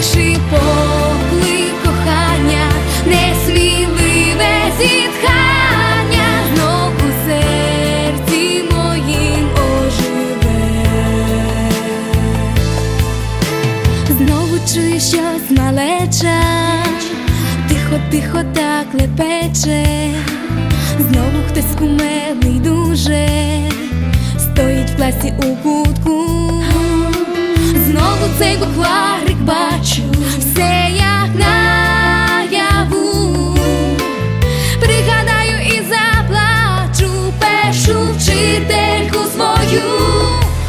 Перший поклик кохання, несміливе зітхання, знов у серці моїм оживе. Знову чую щось малеча, тихо, тихо так лепече, знову хтось кумедний дуже, стоїть в класі у кутку, знову цей букварик